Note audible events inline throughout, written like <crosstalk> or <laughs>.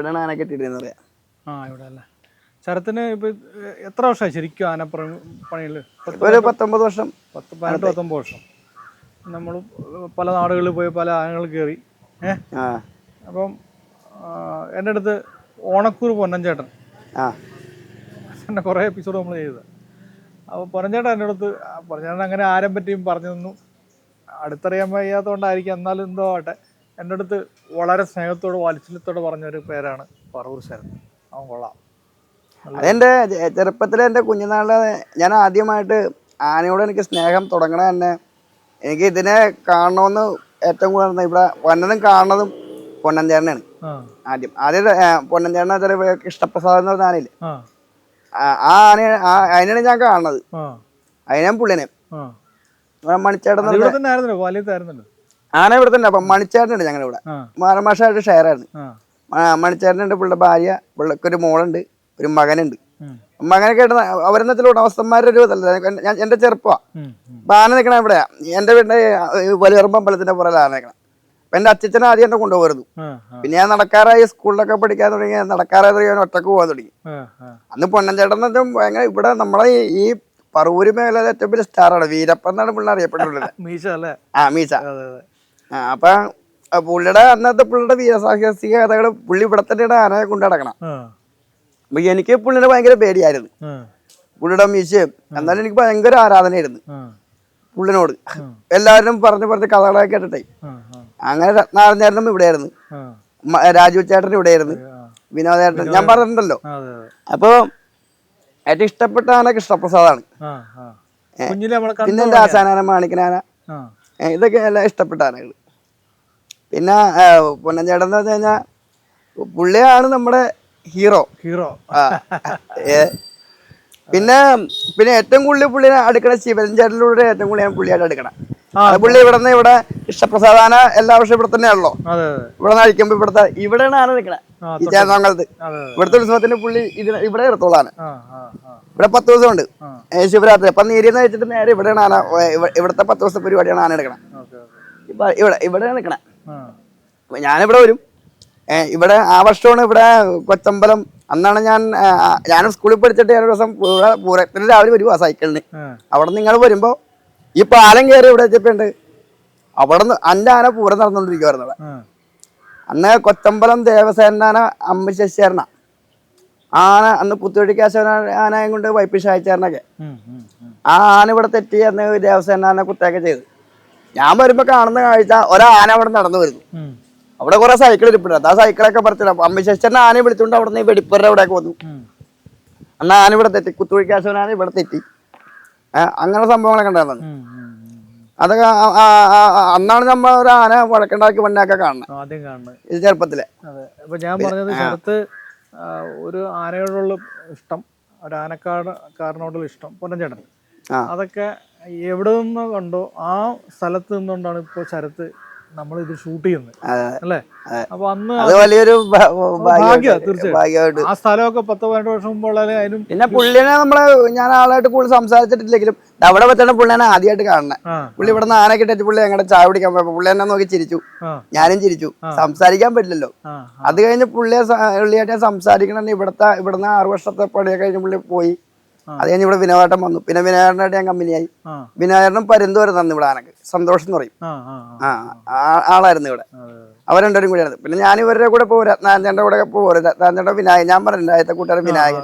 ഇവിടെയാണ് ആന കെട്ടിയിട്ടെന്ന് പറയാം. ആ ഇവിടെ അല്ലേ. ശരത്തിന് ഇപ്പൊ എത്ര വർഷമായി ശരിക്കും ആന പത്ത് ഒരു പത്തൊമ്പത് വർഷം പത്ത് പതിനെട്ട് പത്തൊമ്പത് വർഷം. നമ്മൾ പല നാടുകളിൽ പോയി പല ആനകൾ കയറി. ഏഹ് അപ്പം എന്റെ അടുത്ത് ഓണക്കൂർ പൊന്നഞ്ചേട്ടൻ. എന്റെ കുറേ എപ്പിസോഡ് നമ്മൾ ചെയ്തത്. അപ്പോൾ പൊന്നഞ്ചേട്ടൻ എന്റെ അടുത്ത് പൊന്നഞ്ചേട്ടൻ അങ്ങനെ ആരം പറ്റിയും പറഞ്ഞു തന്നു. അടുത്തറിയാൻ വയ്യാത്തതുകൊണ്ടായിരിക്കും എന്നാലും എന്തോ ആട്ടെ എന്റെ അടുത്ത് വളരെ സ്നേഹത്തോട് വാത്സല്യത്തോട് പറഞ്ഞൊരു പേരാണ് പറവൂർ ശരൺ. അവൻ കൊള്ളാം. അതെന്റെ ചെറുപ്പത്തിലെ എന്റെ കുഞ്ഞുനാളിലെ ഞാൻ ആദ്യമായിട്ട് ആനയോട് എനിക്ക് സ്നേഹം തുടങ്ങണ തന്നെ എനിക്ക് ഇതിനെ കാണണമെന്ന് ഏറ്റവും കൂടുതൽ ഇവിടെ വന്നതും കാണുന്നതും പൊന്നഞ്ചേരനാണ് ആ. ആദ്യം ആദ്യം പൊന്നഞ്ചേരന ചില ഇഷ്ടപ്രസാദം എന്ന് പറഞ്ഞ ആനയില്ലേ? ആ. ആന അതിനാണ് ഞാൻ കാണുന്നത്. അതിനാണ് അതിനാ പുള്ളിനെ. മണിച്ചേട്ടൻ ആന ഇവിടെ തന്നെ അപ്പം മണിച്ചേട്ടനുണ്ട് ഞങ്ങളുടെ ഇവിടെ. ആ. ആ, മണിച്ചേട്ടനുണ്ട് പുള്ളിയുടെ ഭാര്യ പുള്ളിക്കൊരു മോളുണ്ട് ഒരു മകനുണ്ട്. മകനെ മകനൊക്കെ ആയിട്ട് അവരെന്നത്തിൽ ഉടമസ്ഥന്മാരുടെ ഒരു ഇതല്ല. ഞാൻ എന്റെ ചെറുപ്പമാണ്. അപ്പൊ ആന നിൽക്കണ എവിടെയാ എന്റെ വീടിന്റെ വലിയറുമ്പ് അമ്പലത്തിന്റെ പുറകിൽ ആന നിൽക്കണം അപ്പൊ എന്റെ അച്ഛൻ ആദ്യം എന്നെ ആ പിന്നെ ഞാൻ നടക്കാറായി സ്കൂളിലൊക്കെ പഠിക്കാൻ തുടങ്ങി. നടക്കാറായി തുടങ്ങി ഞാൻ ഒറ്റയ്ക്ക് പോകാൻ തുടങ്ങി. അന്ന് പൊന്നഞ്ചേട്ടൻ എന്ന് ഭയങ്കര ഇവിടെ നമ്മളെ ഈ- പറവൂര് മേഖലയിലെ ഏറ്റവും വലിയ സ്റ്റാറാണ് വീരപ്പൻ എന്നാണ് പിള്ളേർ <laughs> അല്ലേ? ആ മീശ. അപ്പൊ പുള്ളിയുടെ അന്നത്തെ പുള്ളിയുടെ വീരസാഹസിക കഥകൾ പുള്ളി ഇവിടെ തന്നെയാണ് ആനയെ കൊണ്ടു നടക്കണം. അപ്പൊ എനിക്ക് പുള്ളിനെ ഭയങ്കര പേടിയായിരുന്നു. പുള്ളിയുടെ മീശയും എന്നാലും എനിക്ക് ഭയങ്കര ആരാധനയായിരുന്നു. പുള്ളിനോട്. എല്ലാവരും പറഞ്ഞു പറഞ്ഞ് കഥകളൊക്കെ കേട്ടിട്ടേ. അങ്ങനെ രത്നാരഞ്ഞേട്ടനും ഇവിടെയായിരുന്നു. രാജു ചേട്ടൻ ഇവിടെയായിരുന്നു. വിനോദേട്ടൻ ഞാൻ പറഞ്ഞിട്ടുണ്ടല്ലോ. അപ്പോൾ ഏറ്റവും ഇഷ്ടപ്പെട്ട ആന കൃഷ്ണപ്രസാദാണ്. പിന്നെ ആശാനാന മാണിക്കനാന ഇതൊക്കെ എല്ലാം ഇഷ്ടപ്പെട്ട ആനകൾ പിന്നെ പൊന്നഞ്ചേട്ടൻ എന്ന് വെച്ച് കഴിഞ്ഞാൽ പുള്ളിയാണ് നമ്മുടെ ഹീറോ. ഹീറോ. പിന്നെ പിന്നെ ഏറ്റവും കൂടുതൽ പുള്ളിനെ അടുക്കണ ശിവൻ ചേട്ടനിലൂടെ ഏറ്റവും കൂടുതൽ ഞാൻ പുള്ളിയായിട്ട് അടുക്കണം. പുള്ളി ഇവിടെ നിന്ന് ഇവിടെ ഇഷ്ടപ്രസാദാന എല്ലാ വർഷവും ഇവിടെ തന്നെയാണല്ലോ. ഇവിടെ നിന്ന് അഴിക്കുമ്പോ ഇവിടുത്തെ ഇവിടെയാണ് ആണ് നിൽക്കണേ. ഈ അതെ ഇവിടുത്തെ ഉത്സവത്തിന് പുള്ളി ഇതിന് ഇവിടെ എടുത്തോളാണ് ആ ഇവിടെ പത്ത് ദിവസമുണ്ട്. ഉണ്ട് ശിവരാത്രി. അപ്പൊ നീരിന്ന് വെച്ചിട്ട് നേരെ ഇവിടെയാണ് ആന ഇവിടുത്തെ പത്ത് ദിവസത്തെ പരിപാടിയാണ് ആന എടുക്കണം. ഇപ്പൊ ഇവിടെ ഇവിടെ നിൽക്കണേ ഞാനിവിടെ വരും. ഇവിടെ ആ വർഷമാണ് ഇവിടെ കൊച്ചമ്പലം. അന്നാണ് ഞാൻ ആ, ആ, ഞാൻ സ്കൂളിൽ പഠിച്ചിട്ട് ഞാൻ ഒരു ദിവസം പൂരത്തിന് രാവിലെ വരുവാ സൈക്കിളിന്. അവിടെ നിങ്ങൾ വരുമ്പോ ഈ പാലം കയറി ഇവിടെ എത്തിയപ്പോണ്ട് അവിടെ നിന്ന് അന്റെ ആന പൂരം നടന്നുകൊണ്ടിരിക്കുവായിരുന്നു അവിടെ ആ. അന്ന് കൊച്ചമ്പലം ദേവസേനാന അമ്മ ശശിചേരണ ആന അന്ന് പുത്തുവഴി കേശവന ആനയും കൊണ്ട് വൈപ്പി ഉം. ആ ആന ഇവിടെ തെറ്റി അന്ന് ദേവസേനാനെ കുത്തേക്കെ ചെയ്തു. ഞാൻ വരുമ്പോ കാണുന്ന കാഴ്ച ഒരാന അവിടെ നടന്നു വരുന്നു. അവിടെ കുറെ സൈക്കിൾ ഇരിപ്പുണ്ട്. ആ സൈക്കിളൊക്കെ പറിച്ചില്ല അമ്മ ശശിചേരനെ ആന വിളിച്ചുകൊണ്ട് അവിടെ നിന്ന് വെടിപ്പറ അവിടെയൊക്കെ വന്നു. അന്ന് ആന ഇവിടെ തെറ്റി. ആന ഇവിടെ തെറ്റി. അങ്ങനെ സംഭവങ്ങളൊക്കെ ഉണ്ടായിരുന്നു. അതൊക്കെ അന്നാണ് നമ്മൾ ഒരു ആന വഴക്കുണ്ടാക്കി വണ്ണയൊക്കെ കാണുന്നത്. ആദ്യം കാണുന്നത്. ഇത് ചെറുപ്പത്തിലെ. അപ്പൊ ഞാൻ പറഞ്ഞത് ശരത്ത് ഒരു ആനയോടുള്ള ഇഷ്ടം ഒരു ആനക്കാട് കാരനോടുള്ള ഇഷ്ടം പൊന്നഞ്ചേട്ടൻ അതൊക്കെ എവിടെ നിന്ന് കണ്ടോ ആ സ്ഥലത്ത് നിന്നുകൊണ്ടാണ് ഇപ്പോൾ ശരത്ത് നമ്മൾ ഇത് ഷൂട്ട് ചെയ്യുന്നത്. അല്ലേ. അപ്പൊ അന്ന് അത് വലിയൊരു ഭാഗ്യമായിട്ട് ആ സ്ഥലമൊക്കെ പത്ത് പതിനെട്ട് വർഷം മുമ്പുള്ള അതിനും പിന്നെ പുള്ളിനെ നമ്മളെ ഞാൻ ആളായിട്ട് കൂടുതൽ സംസാരിച്ചിട്ടില്ലെങ്കിലും അവിടെ വെച്ചാണ് പുള്ളിനെ ആദ്യമായിട്ട് കാണുന്നത് പുള്ളി ഇവിടെ നിന്ന് ആന കിട്ടിയിട്ട് പുള്ളി ഞങ്ങളുടെ ചായ കുടിക്കാൻ പോയപ്പോ പുള്ളി എന്നെ നോക്കി ചിരിച്ചു. ഞാനും ചിരിച്ചു. സംസാരിക്കാൻ പറ്റില്ലല്ലോ. അത് കഴിഞ്ഞ് പുള്ളിയെ പുള്ളിയായിട്ട് സംസാരിക്കണം ഇവിടത്തെ ഇവിടുന്ന് ആറു വർഷത്തെ പണിയൊക്കെ കഴിഞ്ഞ് പുള്ളി പോയി. അത് കഴിഞ്ഞ് ഇവിടെ വിനോദാട്ടം വന്നു. പിന്നെ വിനോദനായിട്ട് ഞാൻ കമ്പനിയായി. വിനായകനും പരുന്തോരം തന്നു ഇവിടെ ആനക്ക്. സന്തോഷം എന്ന് പറയും. ആ ആളായിരുന്നു ഇവിടെ. അവർ രണ്ടുപേരും കൂടിയായിരുന്നു പിന്നെ ഞാൻ ഇവരുടെ കൂടെ പോകും രത്നാഞ്ചന്റെ കൂടെ പോകും രത്നാഞ്ചന്റെ വിനായകൻ. ഞാൻ പറഞ്ഞു ആദ്യത്തെ കൂട്ടുകാരൻ വിനായകൻ.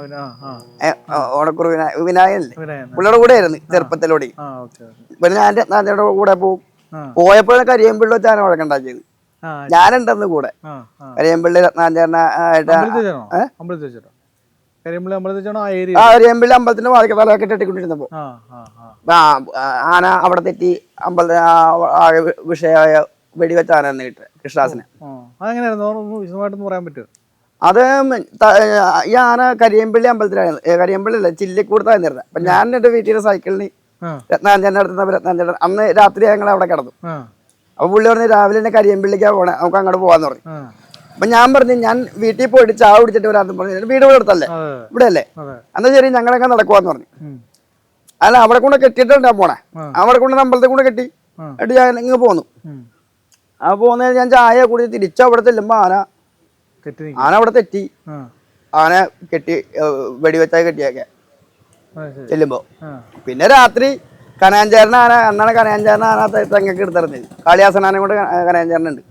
ഓണക്കുറു വിനായ വിനായകനല്ലേ വിനയൻ പുള്ളിയുടെ കൂടെ ആയിരുന്നു ചെറുപ്പത്തിലൂടെ. പിന്നെ ഞാൻ രത്നാഞ്ചന്റെ കൂടെ പോകും പോയപ്പോഴൊക്കെ പോയപ്പോഴും കരിയമ്പിള്ളി വെച്ചാണ് വഴക്കുണ്ടാക്കിയത് ആ ഞാനുണ്ടെന്ന് കൂടെ. അരിയമ്പിള്ളി കരിയമ്പിള്ളി രത്നാഞ്ചേരന ആ അമ്പലത്തിന്റെ വാതിക്ക തലയൊക്കെ കെട്ടിക്കൊണ്ടിരുന്നപ്പോ. ആന അവിടെ തെറ്റി അമ്പല വിഷയായ വിഷയമായ വെടിവെച്ച ആന എന്ന് കിട്ടുക പറയാൻ പറ്റുമോ? അത് ഈ ആന കരിയമ്പള്ളി അമ്പലത്തിലായിരുന്നു. കരിയമ്പള്ളി അല്ല ചില്ലിക്കൂടത്തായിരുന്നത് അപ്പൊ ഞാൻ എന്റെ വീട്ടിലെ സൈക്കിളിന് ആ. രത്നാഞ്ചേന്റെ അടുത്ത് രത്നാഞ്ചേട്ടൻ അന്ന് രാത്രി ഞങ്ങൾ അവിടെ കിടന്നു അപ്പൊ പുള്ളി പറഞ്ഞു രാവിലെ തന്നെ കരിയമ്പള്ളിക്കാ പോണേ നമുക്ക് അങ്ങോട്ട് പോവാന്ന് പറഞ്ഞു. അപ്പൊ ഞാൻ പറഞ്ഞു ഞാൻ വീട്ടിൽ പോയിട്ട് ചാവ് കുടിച്ചിട്ട് വരാന്ന് പറഞ്ഞു. വീട് ഇവിടെ അടുത്തല്ലേ? ഇവിടെ അല്ലേ എന്നാ ശരി ഞങ്ങളൊക്കെ നടക്കുവാന്ന് പറഞ്ഞു. അല്ല അവിടെ കൊണ്ട് കെട്ടിട്ടുണ്ട് ഞാൻ പോണേ. അവിടെ കൊണ്ട് അമ്പലത്തിൽ കൂടെ കെട്ടി. എന്നിട്ട് ഞാൻ ഇങ്ങ് പോന്നു. ആ പോന്ന ഞാൻ ചായ കൂടി തിരിച്ചു അവിടെ ചെല്ലുമ്പോ ആന ആന അവിടെ തെറ്റി. ആന കെട്ടി വെടിവെച്ചായി കെട്ടിയൊക്കെ. ചെല്ലുമ്പോ. പിന്നെ രാത്രി കനയാഞ്ചേരൻ ആന അന്നാണ് തെ- തെങ്ങൊക്കെ എടുത്തിരുന്നത് കാളിയാസനാനെ കൊണ്ട് കനയാഞ്ചേരനുണ്ട്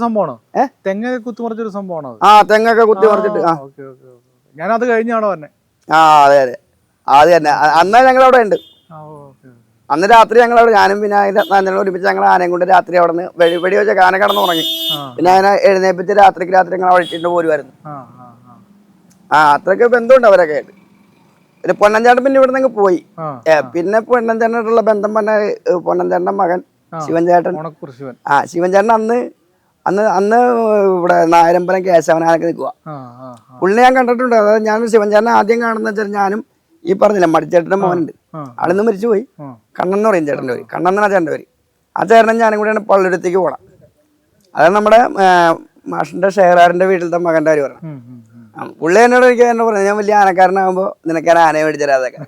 സംഭവമാണോ? ഏ? തെങ്ങ കുത്തുമറിച്ചൊരു സംഭവമാണോ ആ തെങ്ങൊക്കെ കുത്തി മറിച്ചിട്ട് ആ. അത് കഴിഞ്ഞാണോ തന്നെ ആ അതെ അതെ. അത് തന്നെ. അന്ന് ഞങ്ങൾ അവിടെ ഉണ്ട് അന്ന് രാത്രി ഞങ്ങൾ അവിടെ ഞാനും പിന്നെ അതിന്റെ ഒരുമിച്ച് ഞങ്ങൾ ആനയും കൊണ്ട് രാത്രി അവിടെ നിന്ന് വെടി വെടി വെച്ച ആന കടന്നു ഉറങ്ങി പിന്നെ അതിനെ എഴുന്നേപ്പിച്ച് രാത്രിക്ക് രാത്രി ഞങ്ങൾ അവിടെ പോരുമായിരുന്നു ആ അത്രയ്ക്ക് ബന്ധമുണ്ട് അവരൊക്കെ. ആയിട്ട് പിന്നെ പൊന്നഞ്ചേട്ടൻ പിന്നെ ഇവിടെ നിന്ന് പോയി പിന്നെ പൊന്നഞ്ചേട്ടനായിട്ടുള്ള ബന്ധം പറഞ്ഞ പൊന്നഞ്ചേട്ടന്റെ മകൻ ആ. ശിവൻചേട്ടൻ. ആ ശിവൻ. ആ ശിവൻചേട്ടൻ അന്ന് അന്ന് അന്ന് ഇവിടെ നായരമ്പലം കേശവനാനൊക്കെ നിൽക്കുക പുള്ളിനെ ഞാൻ കണ്ടിട്ടുണ്ട്. അതായത് ഞാൻ ശിവൻചേട്ടനെ ആദ്യം കാണുന്ന വെച്ചാൽ ഞാനും ഈ പറഞ്ഞില്ല മടിച്ചേട്ടന്റെ മോനുണ്ട്. അളിന്ന് ആളിന്ന് മരിച്ചു പോയി ആ. കണ്ണൻ എന്ന് പറയും ചേട്ടന്റെ പേര്. കണ്ണൻ എന്നാണ് ചേട്ടന്റെ പേര്. ആ ചേട്ടനും ഞാനും കൂടെയാണ് പള്ളിയിടത്തേക്ക് പോകണം അതായത് നമ്മുടെ മാഷിന്റെ ഷെയറാറിന്റെ വീട്ടിലത്തെ മകന്റെ കാര്യം പറഞ്ഞു. പുള്ളി എന്നോട് എനിക്ക് എന്നോട് പറഞ്ഞു ഞാൻ വലിയ ആനക്കാരനാകുമ്പോൾ നിനക്കാൻ ആനയെ മേടിച്ചു തരാതൊക്കെ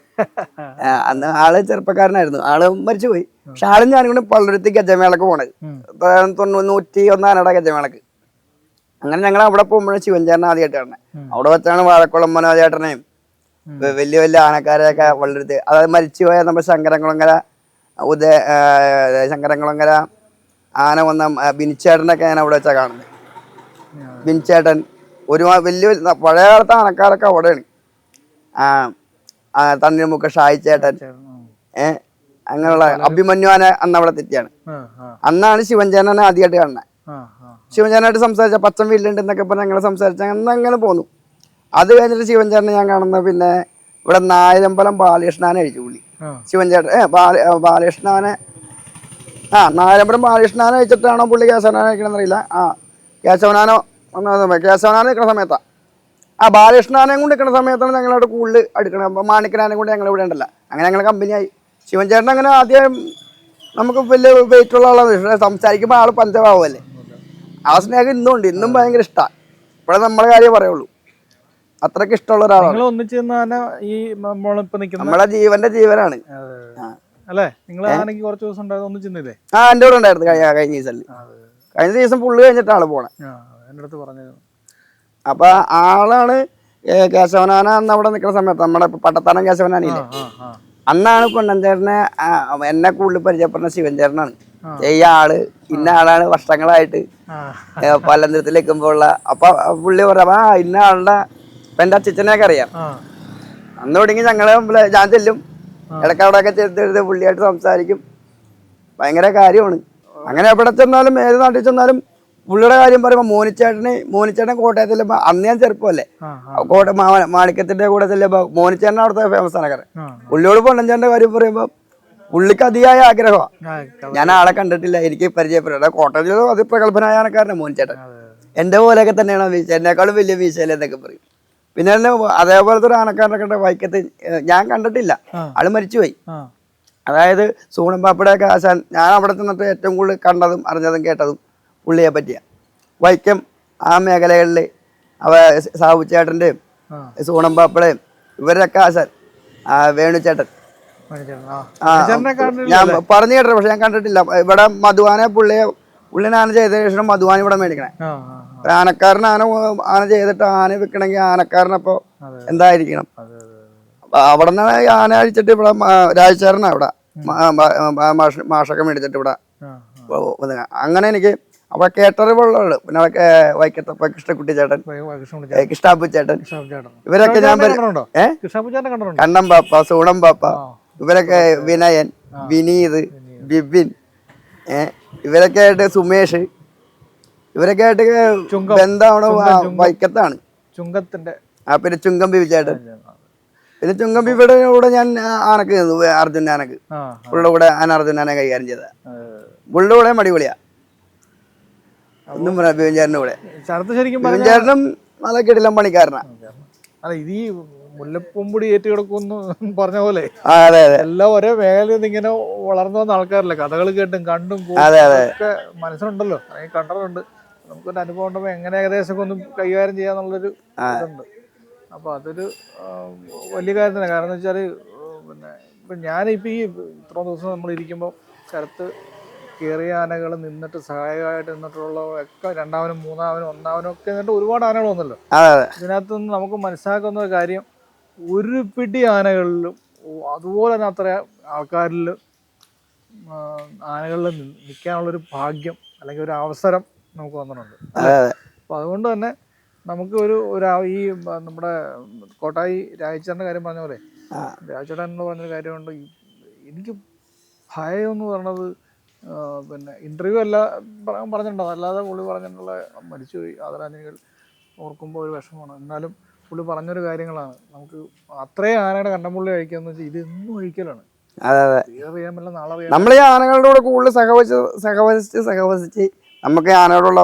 അന്ന് ആൾ ചെറുപ്പക്കാരനായിരുന്നു. ആൾ മരിച്ചു പോയി പക്ഷെ ആളും ഞാനും കൂടെ പള്ളിടത്തേക്ക് ഗജമേളക്ക് പോണത്. തൊണ്ണൂറ്റി ഇപ്പൊ തൊണ്ണൂറ് നൂറ്റി ഒന്ന് ഗജമേളക്ക്. അങ്ങനെ ഞങ്ങൾ അവിടെ പോകുമ്പോഴേ ശിവഞ്ചേട്ടൻ ആദ്യമായിട്ടാണ് അവിടെ വെച്ചാണ് വാഴക്കുളം മനോജേട്ടനെയും വലിയ വലിയ ആനക്കാരെയൊക്കെ വളരെടുത്ത് അതായത് മരിച്ചുപോയ നമ്മുടെ ശങ്കരംകുളങ്ങര ഉദയ ശങ്കരംകുളങ്ങര ആന വന്ന ബിനിച്ചേട്ടനൊക്കെ ഞാൻ അവിടെ വെച്ചാൽ കാണുന്നത്. ബിനിച്ചേട്ടൻ ഒരു വലിയ വലിയ- പഴയ കാലത്തെ ആനക്കാരൊക്കെ അവിടെയാണ്. തണ്ണീർമുക്ക ഷായിച്ചേട്ടൻ ചേട്ടൻ, ഉം. ഏ അങ്ങനെയുള്ള അഭിമന്യുവാനെ അന്ന് അവിടെ തെറ്റിയാണ്. അന്നാണ് ശിവഞ്ചേനെ ആദ്യമായിട്ട് കാണുന്നത്. ആ സംസാരിച്ച പച്ചൻ വീട്ടിലുണ്ട് എന്നൊക്കെ പറഞ്ഞ് ഞങ്ങൾ സംസാരിച്ച അന്ന് അങ്ങനെ പോന്നു. അത് കഴിഞ്ഞിട്ട് ശിവഞ്ചേനെ ഞാൻ കാണുന്ന പിന്നെ ഇവിടെ നായരമ്പലം ബാലകൃഷ്ണാനെ അഴിച്ചു പുള്ളി. ശിവഞ്ചേട്ട ഏ ബാല ബാലകൃഷ്ണാനെ ആ നായരമ്പലം ബാലകൃഷ്ണാനെ അഴിച്ചിട്ടാണോ പുള്ളി കേശവനാനെ അയക്കണമെന്നറിയില്ല ആ കേശവനാനോ കേശവനാനെ നിൽക്കുന്ന സമയത്താണ് ആ ബാലകൃഷ്ണാനെയും കൊണ്ട് നിൽക്കുന്ന സമയത്താണ് ഞങ്ങളവിടെ കൂടുതൽ അടുക്കണം അപ്പം മാണിക്കനാനെ കൊണ്ട് ഞങ്ങൾ ഇവിടെ ഉണ്ടല്ല. അങ്ങനെ ഞങ്ങൾ കമ്പനിയായി ശിവൻചേട്ടൻ അങ്ങനെ ആദ്യം നമുക്ക് വലിയ വെയിറ്റ് ഉള്ള ആളാണ് പക്ഷേ സംസാരിക്കുമ്പോൾ ആൾ പഞ്ചഭാവമല്ലേ ആ സ്നേഹം ഇന്നും ഉണ്ട്. ഇന്നും ഭയങ്കര ഇഷ്ടമാണ് ഇപ്പോഴേ നമ്മളെ കാര്യം പറയുള്ളൂ. അത്രയ്ക്ക് ഇഷ്ടമുള്ള ഒരാളാണ്. ജീവന്റെ ജീവനാണ്. ആ. അല്ലേ? നിങ്ങൾ ആണെങ്കിൽ കുറച്ച് ദിവസം ഉണ്ടായത് ഒന്നിച്ച് നിന്നില്ലേ ആ എന്റെ കൂടെ ഉണ്ടായിരുന്നു കഴിഞ്ഞ കഴിഞ്ഞ സീസണിൽ കഴിഞ്ഞ സീസൺ ഫുള്ള് കഴിഞ്ഞിട്ടാണ് ആൾ പോണേ. എന്റെ അടുത്ത് പറഞ്ഞത് അപ്പൊ ആളാണ് കേശവനാന അന്ന് അവിടെ നിൽക്കുന്ന സമയത്ത്. നമ്മുടെ പട്ടത്താനം കേശവനാനില്ലേ? അന്നാണ് ആ, എന്നെ കൂടുതൽ പരിചയപ്പെടുന്ന ശിവൻചേട്ടനാണ്. ഈ ആൾ ഇന്ന ആളാണ് വർഷങ്ങളായിട്ട് പലന്തരത്തിൽ നിൽക്കുമ്പോഴുള്ള അപ്പൊ പുള്ളി പറയാം ആ ഇന്ന ആളുടെ ഇപ്പൊ എന്റെ അച്ഛനെയൊക്കെ അറിയാം അന്ന് തുടങ്ങി ഞങ്ങൾ ഞാൻ ചെല്ലും. ഇടയ്ക്ക് അവിടെയൊക്കെ ചെറുതെടുത്ത് പുള്ളിയായിട്ട് സംസാരിക്കും. ഭയങ്കര കാര്യമാണ്. അങ്ങനെ എവിടെ ചെന്നാലും ഏത് നാട്ടിൽ ചെന്നാലും പുള്ളിയുടെ കാര്യം പറയുമ്പോൾ മോനിച്ചേട്ടന് മോനിച്ചേട്ടൻ കോട്ടയത്തിൽ അന്ന് ഞാൻ ചെറുപ്പമല്ലേ? കോട്ട മാ- മാണിക്യത്തിന്റെ കൂടെ ചെല്ലുമ്പോൾ മോനിച്ചേട്ടൻ അവിടുത്തെ ഫേമസ് ആണ് കാരണം പുള്ളിയോട് പൊണ്ണഞ്ചേന്റെ കാര്യം പറയുമ്പോൾ പുള്ളിക്ക് അതിയായ ആഗ്രഹമാണ് ഞാൻ ആളെ കണ്ടിട്ടില്ല എനിക്ക് പരിചയപ്പെടുക കോട്ടയത്തിൽ അത് പ്രഗത്ഭനായ കാരണം മോനിച്ചേട്ടൻ. എന്റെ പോലെയൊക്കെ തന്നെയാണ് വീശ എന്നെക്കാളും വലിയ വീശയില്ല എന്നൊക്കെ പറയും. പിന്നെ തന്നെ അതേപോലത്തെ ഒരു ആനക്കാരനെ കണ്ട വൈക്കത്ത് ഞാൻ കണ്ടിട്ടില്ല. ആൾ മരിച്ചുപോയി. അതായത് സൂണം ഒക്കെ ആശാൻ ഞാൻ അവിടെ ചെന്നിട്ട് ഏറ്റവും കൂടുതൽ കണ്ടതും അറിഞ്ഞതും കേട്ടതും പുള്ളിയെ പറ്റിയ. വൈക്കം ആ മേഖലകളിൽ അവ സാബു ചേട്ടന്റെയും സൂണം പാപ്പളയും ഇവരൊക്കെ ആശാൻ വേണുചേട്ടൻ. ഞാൻ പറഞ്ഞു കേട്ടോ പക്ഷെ ഞാൻ കണ്ടിട്ടില്ല. ഇവിടെ മധുവാനെ പുള്ളിയെ പുള്ളിനെ ആന ചെയ്തതിനു ശേഷം മധുവാൻ ഇവിടെ മേടിക്കണേ. ഒരു ആനക്കാരൻ ആന ആന ചെയ്തിട്ട് ആന വിൽക്കണമെങ്കിൽ ആനക്കാരനപ്പോ എന്തായിരിക്കണം? അവിടെ നിന്ന് ആന അഴിച്ചിട്ട് ഇവിടെ രാജചേരനാ ഇവിടെ. മാഷൊക്കെ മേടിച്ചിട്ട് ഇവിടെ അങ്ങനെ എനിക്ക് അവിടെ വെള്ളമുള്ളു പിന്നെ അവിടെ വൈക്കത്ത കൃഷ്ണക്കുട്ടി ചേട്ടൻ കൃഷ്ണാബു കൃഷ്ണാപ്പു ചേട്ടൻ ഇവരൊക്കെ ഞാൻ പരി- കണ്ടിട്ടുണ്ടോ ഏ? കൃഷ്ണപ്പൂച്ചാനെ കണ്ടിട്ടുണ്ടോ? കണ്ണം പാപ്പ സൂണം പാപ്പ. ഇവരൊക്കെ വിനയൻ വിനീത് ബിബിൻ ഏഹ് ഇവരൊക്കെ ആയിട്ട് സുമേഷ്. ഇവരൊക്കെ ആയിട്ട് ചുങ്കം, ചുങ്കം. വൈക്കത്താണ്. ചുങ്കത്തിന്റെ ആ പിന്നെ ചുങ്കം ബിബി ചേട്ടൻ. പിന്നെ ചുങ്കം ബിബിയുടെ കൂടെ ഞാൻ ആനക്ക് അർജുൻ ആനക്ക്. പുള്ളിയുടെ കൂടെ ഞാൻ അർജുൻ ആനെ കൈകാര്യം ചെയ്ത. പുള്ളിയുടെ കൂടെ അടിപൊളിയാ ഒന്നും പറയാം ബിബിൻ കൂടെ. ശരത്ത് ശരിക്കും നല്ല കിടിലം പണിക്കാരനാ. അല്ല ഇത് ഈ മുല്ലപ്പൊമ്പുടി കിടക്കുന്നു പറഞ്ഞ പോലെ അതെ അതെ. എല്ലാം ഒരേ മേഖലയിൽ നിന്ന് ഇങ്ങനെ വളർന്നു വന്ന ആൾക്കാരല്ലേ? കഥകൾ കേട്ടും കണ്ടും. ഒക്കെ മനസ്സിലുണ്ടല്ലോ. അല്ലെങ്കിൽ കണ്ടിട്ടുണ്ട്. നമുക്കൊരു അനുഭവം ഉണ്ടപ്പോൾ എങ്ങനെ ഏകദേശം ഒന്നും കൈകാര്യം ചെയ്യാന്നുള്ളൊരു ഇതുണ്ട്. അപ്പൊ അതൊരു വലിയ കാര്യം തന്നെ. കാരണം എന്ന് വെച്ചാൽ പിന്നെ ഇപ്പം ഞാനിപ്പോൾ ഈ ഇത്രയും ദിവസം നമ്മൾ ഇരിക്കുമ്പോൾ ശരത്ത് കയറിയ ആനകൾ നിന്നിട്ട് സഹായകമായിട്ട് നിന്നിട്ടുള്ള ഒക്കെ രണ്ടാമനും മൂന്നാമനും ഒന്നാമനും ഒക്കെ നിന്നിട്ട് ഒരുപാട് ആനകൾ വന്നല്ലോ. അതെ അതെ. ഇതിനകത്ത് നിന്ന് നമുക്ക് മനസ്സിലാക്കുന്ന ഒരു കാര്യം ഒരു പിടി ആനകളിലും അതുപോലെ തന്നെ അത്ര ആൾക്കാരിൽ ആനകളിൽ നിൽക്കാനുള്ളൊരു ഭാഗ്യം അല്ലെങ്കിൽ ഒരു അവസരം നമുക്ക് വന്നിട്ടുണ്ട്. അപ്പോൾ അതുകൊണ്ട് തന്നെ നമുക്ക് ഒരു ഒരു ഈ നമ്മുടെ കോട്ടായി രാജചേട്ടന്റെ കാര്യം പറഞ്ഞ പോലെ. രാജചേട്ടൻ എന്ന് പറഞ്ഞൊരു കാര്യമുണ്ട്. എനിക്ക് ഭയം എന്ന് പറയണത് ആ, പിന്നെ ഇന്റർവ്യൂ അല്ല പറ- പറഞ്ഞിട്ടുണ്ടോ? അല്ലാതെ പുള്ളി പറഞ്ഞിട്ടുള്ള മരിച്ചുപോയി. ആദരാഞ്ജലികൾ ഓർക്കുമ്പോൾ ഒരു വിഷമമാണ്. എന്നാലും പുള്ളി പറഞ്ഞൊരു കാര്യങ്ങളാണ്. നമുക്ക് അത്രയും ആനയുടെ കണ്ടംപുള്ളി കഴിക്കാന്ന് വെച്ചാൽ ഇത് എന്നും ഒഴിക്കലാണ്. അതെ അതെ. നമ്മൾ ഈ ആനകളുടെ കൂടെ കൂടുതൽ സഹവസിച്ച് സഹവസിച്ച് സഹവസിച്ച് നമുക്ക് ആനകളോടുള്ള ആനയോടുള്ള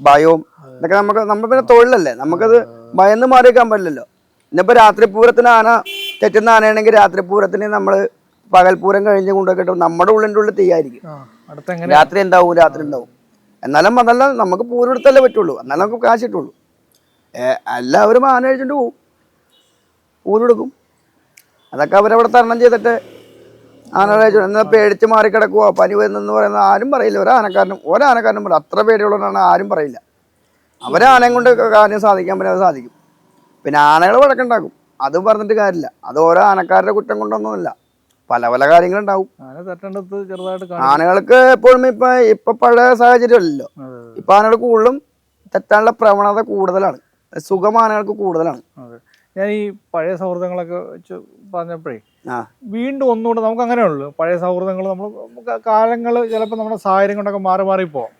ഭയവും ഇതൊക്കെ നമുക്ക് നമ്മൾ പിന്നെ തൊഴിലല്ലേ? നമുക്കത് ഭയന്ന് മാറിയേക്കാൻ പറ്റില്ലല്ലോ. ഇന്നിപ്പോ രാത്രി പൂരത്തിന് ആന തെറ്റുന്ന ആനയാണെങ്കിൽ രാത്രി പൂരത്തിന് നമ്മൾ പകൽപൂരം കഴിഞ്ഞ് കൊണ്ടൊക്കെ നമ്മുടെ ഉള്ളിന്റെ ഉള്ളിൽ തീയായിരിക്കും. രാത്രി എന്താവും? രാത്രി ഉണ്ടാവും. എന്നാലും അതല്ല നമുക്ക് പൂരം എടുത്തല്ലേ പറ്റുള്ളൂ. എന്നാലും നമുക്ക് കാശ് കിട്ടുള്ളൂ. എല്ലാവരും ആന കഴിച്ചിട്ട് പോവും. പൂരം എടുക്കും. അതൊക്കെ അവരവിടെ തരണം ചെയ്തിട്ട് ആന കഴിച്ചു. എന്നാൽ പേടിച്ച് മാറി കിടക്കുവോ പനി വരുന്നെന്ന് പറയുന്നത് ആരും പറയില്ല. ഒരാനക്കാരനും ഒരാനക്കാരനും പറയും അത്ര പേടിയുള്ളവരാണ് ആരും പറയില്ല. അവരാനയും കൊണ്ട് കാര്യം സാധിക്കാൻ പറ്റും അത് സാധിക്കും. പിന്നെ ആനകൾ വഴക്കുണ്ടാക്കും. അത് പറഞ്ഞിട്ട് കാര്യമില്ല. അത് ഓരോ ആനക്കാരുടെ കുറ്റം കൊണ്ടൊന്നുമില്ല. പല പല കാര്യങ്ങളുണ്ടാവും. ആനകൾക്ക് എപ്പോഴും ഇപ്പൊ ഇപ്പൊ പഴയ സാഹചര്യമല്ലല്ലോ ഇപ്പൊ ആനകൾ കൂടുതലും തെറ്റാനുള്ള പ്രവണത കൂടുതലാണ്. സുഖം ആനകൾക്ക് കൂടുതലാണ്. ഞാൻ ഈ പഴയ സൗഹൃദങ്ങളൊക്കെ വെച്ച് പറഞ്ഞപ്പോഴേ വീണ്ടും ഒന്നുകൂടെ നമുക്ക് അങ്ങനെ അങ്ങനെയുള്ളൂ പഴയ സൗഹൃദങ്ങൾ നമ്മൾ കാലങ്ങൾ ചിലപ്പോൾ നമ്മുടെ സാഹചര്യം കൊണ്ടൊക്കെ മാറി മാറി പോവാം.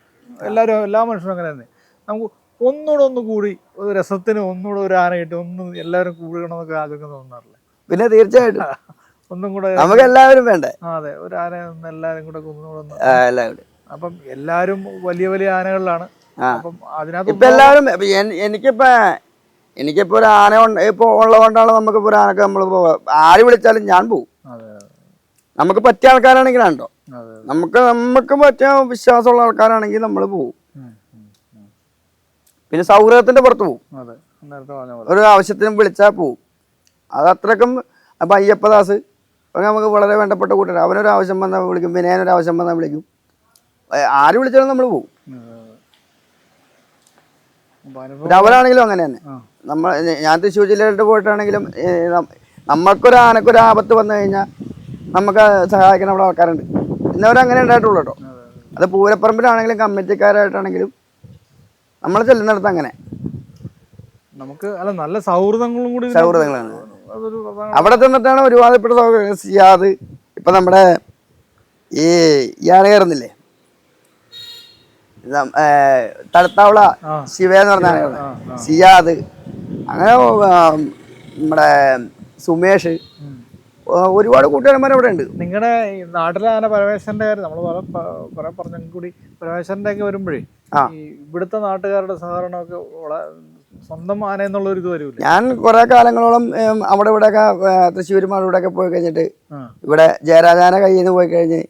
എല്ലാവരും എല്ലാ മനുഷ്യരും അങ്ങനെ തന്നെ. നമുക്ക് ഒന്നുകൂടെ ഒന്ന് കൂടി ഒരു രസത്തിന് ഒന്നുകൂടെ ഒരു ആന കിട്ടി ഒന്ന് എല്ലാവരും കൂടണമെന്നൊക്കെ ആഗ്രഹം തോന്നാറില്ല പിന്നെ തീർച്ചയായിട്ടും. <laughs> ഒന്നും കൂടെ നമുക്ക് എല്ലാവരും വേണ്ടേ അതെ. ഒരു ആന എല്ലാവരും കൂടെ ഒന്ന്. ആ, അപ്പം എല്ലാവരും വലിയ വലിയ ആനകളിലാണ്. അപ്പം അതിനകത്ത് ഇപ്പൊ എല്ലാവരും എനിക്കിപ്പോ എനിക്കിപ്പോ ഒരു ആന ഇപ്പൊ ഉള്ളതുകൊണ്ടാണ് നമുക്ക് ഒരു ആനക്ക് നമ്മൾ ആര് വിളിച്ചാലും ഞാൻ പോകും നമുക്ക് പറ്റിയ ആൾക്കാരാണെങ്കിൽ ഉണ്ടോ നമുക്ക് നമുക്ക് പറ്റിയ വിശ്വാസമുള്ള ആൾക്കാരാണെങ്കിൽ നമ്മൾ പോകും. പിന്നെ സൗഹൃദത്തിന്റെ പുറത്ത് പോകും ഒരു ആവശ്യത്തിനും വിളിച്ചാൽ പോവും. അത് അത്രക്കും അപ്പൊ അയ്യപ്പദാസ് ഒക്കെ നമുക്ക് വളരെ വേണ്ടപ്പെട്ട കൂട്ടർ അവനൊരു ആവശ്യം വന്നാൽ വിളിക്കും. വിനയനൊരു ആവശ്യം വന്നാൽ വിളിക്കും. ആര് വിളിച്ചാലും നമ്മൾ പോകും അവരാണെങ്കിലും അങ്ങനെ തന്നെ. നമ്മൾ ഞാൻ തൃശ്ശൂർ ജില്ലയിലോട്ട് പോയിട്ടാണെങ്കിലും നമുക്കൊരു നമ്മൾക്കൊരു ആനക്കൊരു ആപത്ത് വന്നു കഴിഞ്ഞാൽ നമുക്ക് സഹായിക്കാൻ അവിടെ ആൾക്കാരുണ്ട്. ഇന്നവരങ്ങനെ ഉണ്ടായിട്ടുള്ളൂ കേട്ടോ. അതെ, പൂരപ്പറമ്പിലാണെങ്കിലും കമ്മിറ്റിക്കാരായിട്ടാണെങ്കിലും നമ്മൾ ചെല്ലുന്നിടത്ത് അങ്ങനെ. നമുക്ക് അല്ല നല്ല സൗഹൃദങ്ങളും കൂടി സൗഹൃദങ്ങളാണ്. അവിടെ ചെന്നിട്ടാണ് ഒരുപാട് സിയാദ് ഇപ്പൊ നമ്മുടെ ഈ ഇയാളെ കയറുന്നില്ലേ? തടുത്താവള ശിവ എന്ന് പറഞ്ഞ. സിയാദ് അങ്ങനെ നമ്മുടെ സുമേഷ് ഒരുപാട് കൂട്ടുകാരന്മാർ അവിടെ ഉണ്ട്. നിങ്ങളുടെ നാട്ടിലെ ആന പരമേശ്വരന്റെ കാര്യം നമ്മൾ പറഞ്ഞു കൂടി. പരമേശ്വരന്റെ ഒക്കെ വരുമ്പോഴേ ഇവിടുത്തെ നാട്ടുകാരുടെ സഹകരണമൊക്കെ സ്വന്തം ആന എന്നുള്ള ഒരു ഇത് വരൂലേ ഞാൻ കുറെ കാലങ്ങളോളം അവിടെ ഇവിടെ ഒക്കെ തൃശ്ശൂർ ഇവിടെ ഒക്കെ പോയി കഴിഞ്ഞിട്ട് ഇവിടെ ജയരാജാന കയ്യിൽ നിന്ന് പോയി കഴിഞ്ഞ്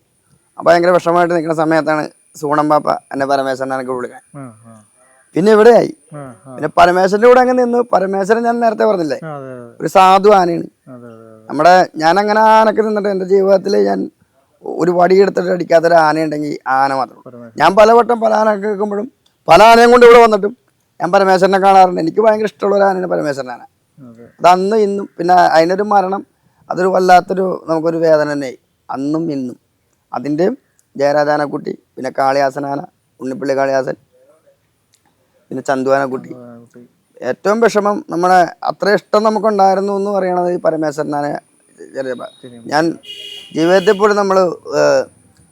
ഭയങ്കര വിഷമമായിട്ട് നിൽക്കുന്ന സമയത്താണ് സൂണം പാപ്പ എന്നെ പരമേശ്വരനെ എനിക്ക് വിളിക്കാൻ. പിന്നെ ഇവിടെയായി. പിന്നെ പരമേശ്വരന്റെ കൂടെ അങ്ങ് നിന്ന് പരമേശ്വരൻ ഞാൻ നേരത്തെ പറഞ്ഞില്ലേ? ഒരു സാധു ആനയാണ്. നമ്മുടെ ഞാൻ അങ്ങനെ ആനക്ക് നിന്നിട്ട് എന്റെ ജീവിതത്തിൽ ഞാൻ ഒരു വടി എടുത്തിട്ട് അടിക്കാത്തൊരു ആനയുണ്ടെങ്കിൽ ആന മാത്രം ഞാൻ പലവട്ടം പല ആന കേൾക്കുമ്പോഴും പല ആനയും കൊണ്ട് ഇവിടെ വന്നിട്ടും ഞാൻ പരമേശ്വരനെ കാണാറുണ്ട്. എനിക്ക് ഭയങ്കര ഇഷ്ടമുള്ള ഒരു ആനയാണ് പരമേശ്വരനാണ്. അതെ. അന്നും ഇന്നും പിന്നെ അതിനൊരു മരണം അതൊരു വല്ലാത്തൊരു നമുക്കൊരു വേദന തന്നെയായി. അന്നും ഇന്നും. അതിന്റെയും ജയരാജാനക്കുട്ടി പിന്നെ കാളിയാസനാന ഉണ്ണിപ്പള്ളി കാളിയാസൻ പിന്നെ ചന്തുവാനക്കുട്ടി. ഏറ്റവും വിഷമം നമ്മുടെ അത്ര ഇഷ്ടം നമുക്കുണ്ടായിരുന്നു എന്ന് പറയണത് ഈ പരമേശ്വരനാണ്. ചെറിയപ്പ. ഞാൻ ജീവിതത്തിൽ പോലും നമ്മൾ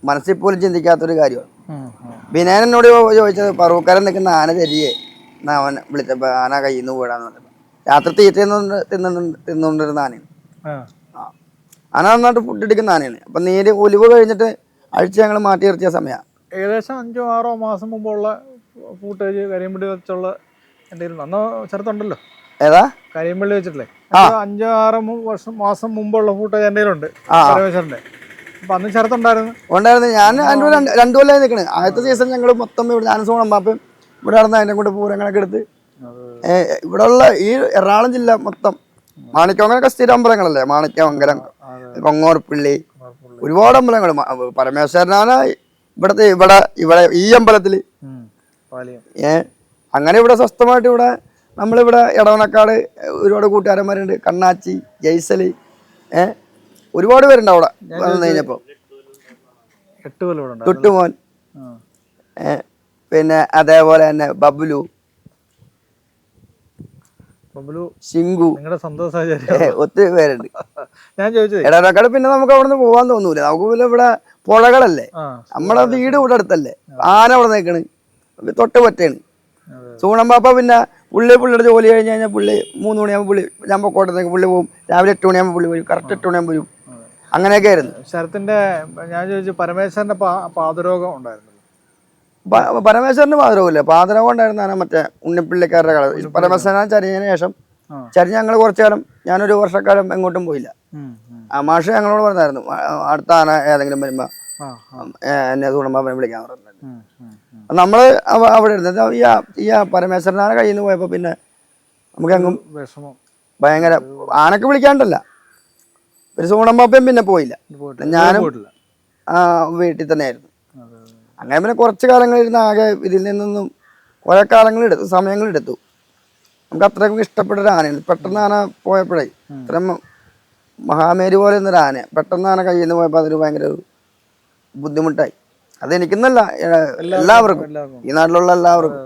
മനസ്സിൽ പോലും ചിന്തിക്കാത്തൊരു കാര്യമാണ്. ഉം. എന്നോട് ചോദിച്ചത് പറവൂക്കാരൻ നിൽക്കുന്ന ആന തരിയേ അവൻ വിളിച്ചപ്പോൾ ആന കയ്യിൽ നിന്ന് വീടാന്ന് പറഞ്ഞപ്പോൾ രാത്രി തീറ്റ തിന്നുകൊണ്ട് തിന്നുകൊണ്ടിരുന്ന ആനയാണ്. ആന നന്നായിട്ട് ഫുഡ് എടുക്കുന്ന ആനയാണ്. അപ്പം നേര് ഒലിവ് കഴിഞ്ഞിട്ട് അഴിച്ച് ഞങ്ങൾ മാറ്റി നിർത്തിയ സമയമാണ് ഏകദേശം അഞ്ചോ ആറോ മാസം മുമ്പുള്ള ഫൂട്ടേജ് കരിയമ്പള്ളി വെച്ചുള്ള എന്തെങ്കിലും അന്ന് ചെറുത്തുണ്ടല്ലോ ഏതാ? കരിയമ്പള്ളി വെച്ചിട്ടില്ലേ? അഞ്ചോ ആറോ വർഷം മാസം മുമ്പുള്ള ഫൂട്ടേജ് എന്റെ ഉണ്ട്. പരമേശ്വരന്റെ അപ്പൊ അന്ന് ചെറുത്തുണ്ടായിരുന്നു ഉണ്ടായിരുന്നു. ഞാൻ രണ്ട് കൊല്ലായി നിൽക്കണേ ആദ്യത്തെ സീസൺ ഞങ്ങൾ മൊത്തം ഇവിടെ ഞാൻ സോണം പാപ്പയും ഇവിടെ നടന്ന അതിനെ കൊണ്ട് പൂരങ്ങളൊക്കെ എടുത്ത്. ഇവിടെ ഉള്ള ഈ എറണാകുളം ജില്ല മൊത്തം മാണിക്യമംഗലൊക്കെ സ്ഥിര അമ്പലങ്ങളല്ലേ? മാണിക്യമംഗലം കൊങ്ങോർപ്പിള്ളി ഒരുപാട് അമ്പലങ്ങൾ. പരമേശ്വരനാണ് ഇവിടത്തെ ഇവിടെ ഇവിടെ ഈ അമ്പലത്തിൽ. പാലിയം ഏ അങ്ങനെ ഇവിടെ സ്വസ്ഥമായിട്ട് ഇവിടെ നമ്മളിവിടെ ഇടവണക്കാട് ഒരുപാട് കൂട്ടുകാരന്മാരുണ്ട്. കണ്ണാച്ചി ജയ്സൽ ഏ ഒരുപാട് പേരുണ്ട് അവിടെ വന്നു കഴിഞ്ഞപ്പോൾ ഉണ്ടായിരുന്നു. തൊട്ടുമോൻ. ആ. പിന്നെ അതേപോലെ തന്നെ ബബ്ലു. ബബ്ലു ശിങ്കു നിങ്ങളുടെ സ്വന്തം സാഹചര്യം ഒത്തിരി പേരുണ്ട്. <laughs> ഞാൻ ചോദിച്ചത് പിന്നെ നമുക്ക് അവിടെ നിന്ന് പോകാൻ തോന്നൂല. നമുക്ക് പിന്നെ ഇവിടെ പുഴകളല്ലേ? നമ്മളെ വീട് ഇവിടെ അടുത്തല്ലേ? ആന അവിടെ നിൽക്കണ്. തൊട്ട് പറ്റേണ്. സൂണമ്പാപ്പ പിന്നെ പുള്ളി പുള്ളിയുടെ ജോലി കഴിഞ്ഞ് കഴിഞ്ഞാൽ പുള്ളി മൂന്ന് മണിയാകുമ്പോൾ പുള്ളി ഞാൻ പൊക്കോട്ടത്തേക്ക് പുള്ളി പോകും രാവിലെ എട്ട് മണിയാകുമ്പോൾ പുള്ളി വരും. കറക്റ്റ് എട്ട് മണിയാകുമ്പോൾ വരും. അങ്ങനെയൊക്കെ ആയിരുന്നു ശരത്തിന്റെ ഞാൻ ചോദിച്ചു പരമേശ്വരന്റെ പാദരോഗം ഉണ്ടായിരുന്നു? പരമേശ്വരന് പാതരവുമില്ല പാതരവ് ഉണ്ടായിരുന്നാണ് മറ്റേ ഉണ്ണിപ്പിള്ളിക്കാരുടെ കളർ. പരമേശ്വരൻ ചരിഞ്ഞതിന് ശേഷം. ചരിഞ്ഞ് ഞങ്ങൾ കുറച്ചു കാലം ഞാനൊരു വർഷക്കാലം എങ്ങോട്ടും പോയില്ല. ആ മാഷ് ഞങ്ങളോട് പറഞ്ഞായിരുന്നു അടുത്ത ആന ഏതെങ്കിലും വരുമ്പോ. എന്നെ സൂണമ്പാപ്പനെ വിളിക്കാൻ പറഞ്ഞിട്ടുണ്ട്. നമ്മൾ അവിടെ ഇരുന്നത്. ഈ ആ- ഈ ആ കയ്യിൽ നിന്ന് പോയപ്പോ പിന്നെ നമുക്ക് അങ്ങും വിഷമം. ഭയങ്കര ആനക്ക് വിളിക്കാണ്ടല്ല. ഒരു സൂണമ്പാപ്പയും പിന്നെ പോയില്ല. ഞാനും ആ വീട്ടിൽ തന്നെ ആയിരുന്നു. അങ്ങനെ പിന്നെ കുറച്ച് കാലങ്ങളിരുന്ന് ആകെ ഇതിൽ നിന്നൊന്നും കുറെ കാലങ്ങളെടുത്തു സമയങ്ങളെടുത്തു. നമുക്ക് അത്രയ്ക്കും ഇഷ്ടപ്പെട്ട ഒരു ആനയാണ്. പെട്ടെന്ന് ആന പോയപ്പോഴേ ഇത്രയും മഹാമേരി പോലെ എന്നൊരു ആന പെട്ടെന്ന് ആന കയ്യിൽ നിന്ന് പോയപ്പോൾ അതൊരു ഭയങ്കര ഒരു ബുദ്ധിമുട്ടായി. അത് എനിക്കെന്നല്ല എല്ലാവർക്കും ഈ നാട്ടിലുള്ള എല്ലാവർക്കും.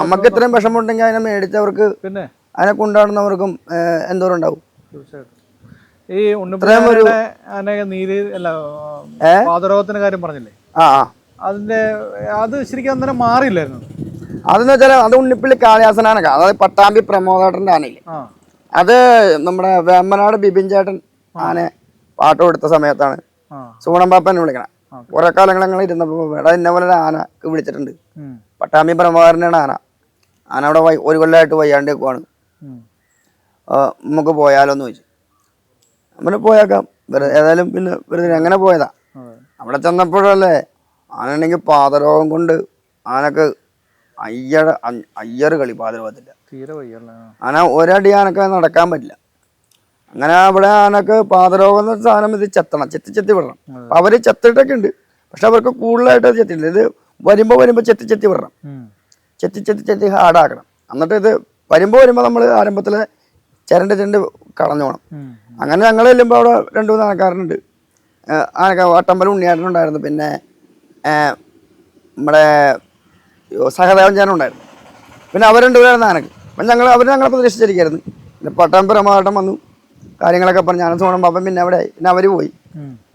നമുക്ക് ഇത്രയും വിഷമമുണ്ടെങ്കിൽ അതിനെ മേടിച്ചവർക്ക് പിന്നെ? അതിനെ കൊണ്ടാടുന്നവർക്കും എന്തോരം ഉണ്ടാവും ഈ ഉണ്ണിപ്പുഴ നീതി അല്ല പാതരോഗത്തിന്റെ കാര്യം പറഞ്ഞില്ലേ? അതിന്റെ അത് ശരിക്കും അന്നേരം മാറിയില്ലായിരുന്നു. അതെന്ന് വെച്ചാൽ അത് ഉണ്ണിപ്പിള്ളി കാളിയാസനാണ് അതായത് പട്ടാമ്പി പ്രമോദേട്ടന്റെ ആനയില്ലേ അത് നമ്മുടെ വേമ്പനാട് ബിപിൻ ചേട്ടൻ ആനെ പാട്ട് കൊടുത്ത സമയത്താണ്. ആ. പാപ്പനെ വിളിക്കണം. കുറെ കാലങ്ങൾ ഞങ്ങൾ ഇരുന്നപ്പോൾ ഇവിടെ ഇന്ന പോലെ ആനക്ക് ആന വിളിച്ചിട്ടുണ്ട്. പട്ടാമ്പി പ്രമോദരനാണ് ആന. ആന അവിടെ വൈ- ഒരു കൊല്ലമായിട്ട് വയ്യാണ്ട് നിൽക്കുവാണ് നമുക്ക് പോയാലോന്ന് ചോദിച്ചു. നമ്മൾ പോയാക്കാം. വെറുതെ ഏതായാലും പിന്നെ വെറുതെ അങ്ങനെ പോയതാ. അവിടെ ചെന്നപ്പോഴല്ലേ ആനയാണെങ്കിൽ പാതരോഗം കൊണ്ട് ആനക്ക് അയ്യട അയ്യറ് കളി പാതരോഗത്തില്ല തീരെ വയ്യല്ലേ? ആന ഒരടി ആനക്ക് നടക്കാൻ പറ്റില്ല. അങ്ങനെ അവിടെ ആനക്ക് പാതരോഗം എന്ന സാധനം ഇത് ചെത്തണം. ചെത്തി ചെത്തി വിടണം. അപ്പൊ അവർ ചെത്തിട്ടൊക്കെ ഉണ്ട്. പക്ഷെ അവർക്ക് കൂടുതലായിട്ട് അത് ചെത്തിട്ടില്ല ഇത് വരുമ്പോ വരുമ്പോ ചെത്തി ചെത്തി വിടണം. ചെത്തി ചെത്തി ചെത്തി ഹാർഡാക്കണം. എന്നിട്ട് ഇത് വരുമ്പോ വരുമ്പോ നമ്മൾ ആരംഭത്തിലെ ചിരണ്ട് ചിരണ്ട് കളഞ്ഞു പോകണം അങ്ങനെ ഞങ്ങൾ ചെല്ലുമ്പോൾ അവിടെ രണ്ട് മൂന്ന് ആനക്കാരനുണ്ട്. ഏഹ് ആനക്ക വട്ടമ്പലം ഉണ്ണിയാട്ടനുണ്ടായിരുന്നു പിന്നെ നമ്മുടെ സഹദേവൻ ചേട്ടനുണ്ടായിരുന്നു പിന്നെ അവർ രണ്ടുപേരായിരുന്നു ആനക്ക്. അപ്പം ഞങ്ങൾ അവർ ഞങ്ങളെ പ്രതീക്ഷിച്ചിരിക്കായിരുന്നു. പിന്നെ പട്ടാമ്പി പ്രമാട്ടം വന്നു. കാര്യങ്ങളൊക്കെ പറഞ്ഞു. ഞാനും സോണം പാപ്പൻ പിന്നെ അവിടെ ആയി. പിന്നെ അവർ പോയി.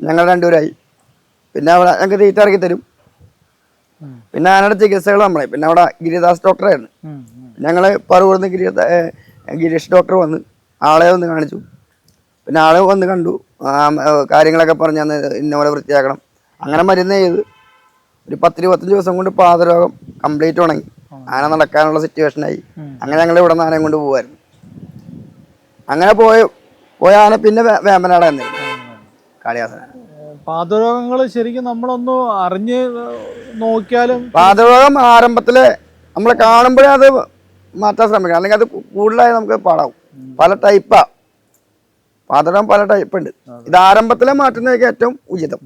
ഞങ്ങൾ രണ്ടുപേരായി. പിന്നെ അവിടെ ഞങ്ങൾക്ക് തീറ്റ ഇറക്കി തരും. പിന്നെ ആനയുടെ ചികിത്സകൾ നമ്മളെ. പിന്നെ അവിടെ ഗിരിദാസ് ഡോക്ടറായിരുന്നു. ഞങ്ങൾ പറവൂർന്ന് ഗിരി ഗിരീഷ് ഡോക്ടർ വന്ന് ആളെ ഒന്ന് കാണിച്ചു. പിന്നെ ആളെ വന്ന് കണ്ടു. കാര്യങ്ങളൊക്കെ പറഞ്ഞ് അന്ന് ഇന്ന പോലെ വൃത്തിയാക്കണം. അങ്ങനെ മരുന്ന് ചെയ്ത് ഒരു പത്തിരുപത്തഞ്ച് ദിവസം കൊണ്ട് പാതരോഗം കംപ്ലീറ്റ് ഉണങ്ങി. ആന നടക്കാനുള്ള സിറ്റുവേഷനായി ആയി. അങ്ങനെ ഞങ്ങൾ ഇവിടെ നിന്ന് ആനയും കൊണ്ട് പോകുമായിരുന്നു അങ്ങനെ പോയ പോയ ആന പിന്നെ വേമ്പനാട് തന്നെ. കാളിയാസന പാതരോഗങ്ങൾ ശരിക്കും നമ്മളൊന്ന് അറിഞ്ഞ് നോക്കിയാലും പാതരോഗം ആരംഭത്തിൽ നമ്മൾ കാണുമ്പോഴേ അത് മാറ്റാൻ ശ്രമിക്കണം. അല്ലെങ്കിൽ അത് കൂടുതലായി നമുക്ക് പാടാവും. പല ടൈപ്പാ പാതരോഗം പല ടൈപ്പ് ഉണ്ട്. ഇത് ആരംഭത്തിലെ മാറ്റുന്നതൊക്കെ ഏറ്റവും ഉചിതം.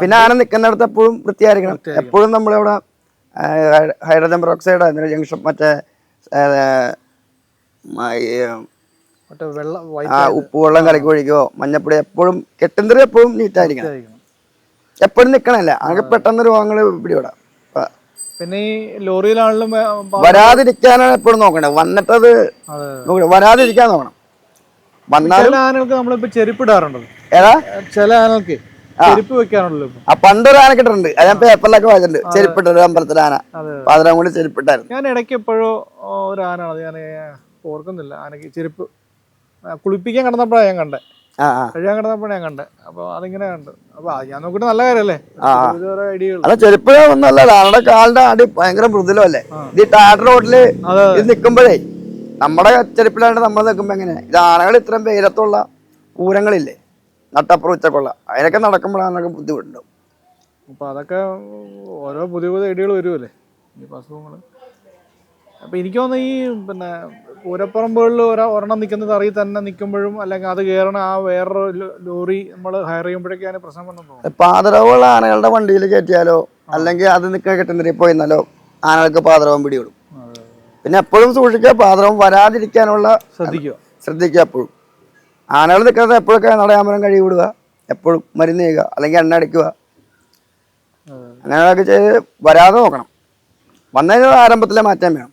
പിന്നെ ആന നിൽക്കുന്നിടത്ത് എപ്പോഴും വൃത്തിയായിരിക്കണം. എപ്പോഴും നമ്മളിവിടെ ഹൈഡ്രജൻ പെറോക്സൈഡ് ജംഗ്ഷൻ മറ്റേ മ- വെള്ള കലക്കി ഒഴിക്കോ മഞ്ഞപ്പൊടി എപ്പോഴും കെട്ടുന്നതിൽ എപ്പോഴും നീറ്റായിരിക്കണം. എപ്പോഴും നിക്കണല്ല. അങ്ങനെ പെട്ടെന്ന് രോഗങ്ങൾ പിടിപെടാം. പിന്നെ ഈ ലോറിയിലാണെങ്കിലും വരാതിരിക്കാനാണ് എപ്പോഴും നോക്കണ്ടത് വന്നിട്ടത് വരാതിരിക്കാൻ നോക്കണം. വന്നാലും ചില ആനകൾക്ക് നമ്മളിപ്പോ ചെരുപ്പിടാറുണ്ടല്ലോ. ഏതാ? ചില ആനകൾക്ക് ചെരുപ്പ് വെക്കാറുണ്ടല്ലോ ആ പണ്ടൊരു ആന കിട്ടുന്നുണ്ട് അത് ഞാൻ പേപ്പറിലൊക്കെ വായിച്ചിട്ടുണ്ട്. ചെരുപ്പിട്ടൊരു അമ്പലത്തിലെ ആന. അതെ പാതിരാൻ കൂടി ചെരുപ്പിട്ടായിരുന്നു. ഞാൻ ഇടയ്ക്ക് എപ്പോഴോ ഒരു ആനാണ് ഞാൻ ഓർക്കുന്നില്ല. ആനക്ക് ചെരുപ്പ് കുളിപ്പിക്കാൻ കിടന്നപ്പോഴാണ് ഞാൻ കണ്ടത് കഴിയാൻ കിടന്നപ്പോഴാണ് ഞാൻ കണ്ടത് അപ്പോൾ അതിങ്ങനെ കണ്ട്. അപ്പോൾ ഞാൻ നോക്കിട്ട് നല്ല കാര്യമല്ലേ? അല്ല ചെരുപ്പ് ഒന്നല്ല ആനയുടെ കാലിന്റെ അടി ഭയങ്കര മൃദുലല്ലേ ഇത് ഈ ടാറ്റർ റോഡിൽ ഇത് നിൽക്കുമ്പോഴേ നമ്മുടെ ചെരുപ്പിലാണ്ട് നമ്മൾ നിൽക്കുമ്പോൾ എങ്ങനെ? ഇത് ആനകൾ ഇത്രയും വെയിലത്തുള്ള പൂരങ്ങളില്ലേ? നട്ടപ്പുറം ഉച്ചക്കുള്ള. അതിനൊക്കെ നടക്കുമ്പോഴാണ് ബുദ്ധിമുട്ടുണ്ടാവും. അപ്പോൾ അതൊക്കെ ഓരോ പുതിയ പുതിയ ഐഡിയകൾ വരുമല്ലേ ഈ അസുഖങ്ങൾ അപ്പോൾ എനിക്ക് തോന്നുന്നു ഈ പിന്നെ പൂരപ്പറമ്പുകളിൽ ഒരാ ഒരെണ്ണം നിൽക്കുന്നത് അറിയി തന്നെ നിൽക്കുമ്പോഴും അല്ലെങ്കിൽ അത് കയറണ ആ വേറൊരു ലോറി നമ്മൾ ഹയർ ചെയ്യുമ്പോഴേക്കാണ് പ്രശ്നം വന്നു തോന്നുന്നു. പാതരവുള്ള ആനകളുടെ വണ്ടിയിൽ കയറ്റിയാലോ അല്ലെങ്കിൽ അത് നിൽക്കാൻ കെട്ടുന്നതിൽ പോയിരുന്നാലോ ആനകൾക്ക് പാതരവും പിടിവിടും അതെ. പിന്നെ എപ്പോഴും സൂക്ഷിക്കുക പാത്രം വരാതിരിക്കാനുള്ള ശ്രദ്ധിക്കുക. ശ്രദ്ധിക്കുക എപ്പോഴും. ആനകൾ നിൽക്കുന്നത് എപ്പോഴൊക്കെ നടയാമരം കഴുകി വിടുക എപ്പോഴും മരുന്ന് ചെയ്യുക അല്ലെങ്കിൽ എണ്ണ അടിക്കുക. അങ്ങനെയൊക്കെ ചെയ്ത് വരാതെ നോക്കണം. വന്നതിന് ആരംഭത്തിലെ മാറ്റം വേണം.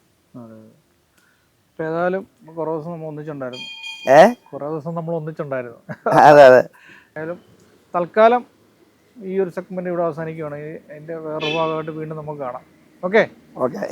ഏതായാലും കുറേ ദിവസം നമ്മൾ ഒന്നിച്ചുണ്ടായിരുന്നു. ഏ? കുറേ ദിവസം നമ്മൾ ഒന്നിച്ചുണ്ടായിരുന്നു. അതെ അതെ. ഏതായാലും തൽക്കാലം ഈ ഒരു സെഗ്മെന്റ് ഇവിടെ അവസാനിക്കുകയാണ്. അതിന്റെ വേറൊരു ഭാഗമായിട്ട് വീണ്ടും നമുക്ക് കാണാം. ഓക്കെ? ഓക്കെ.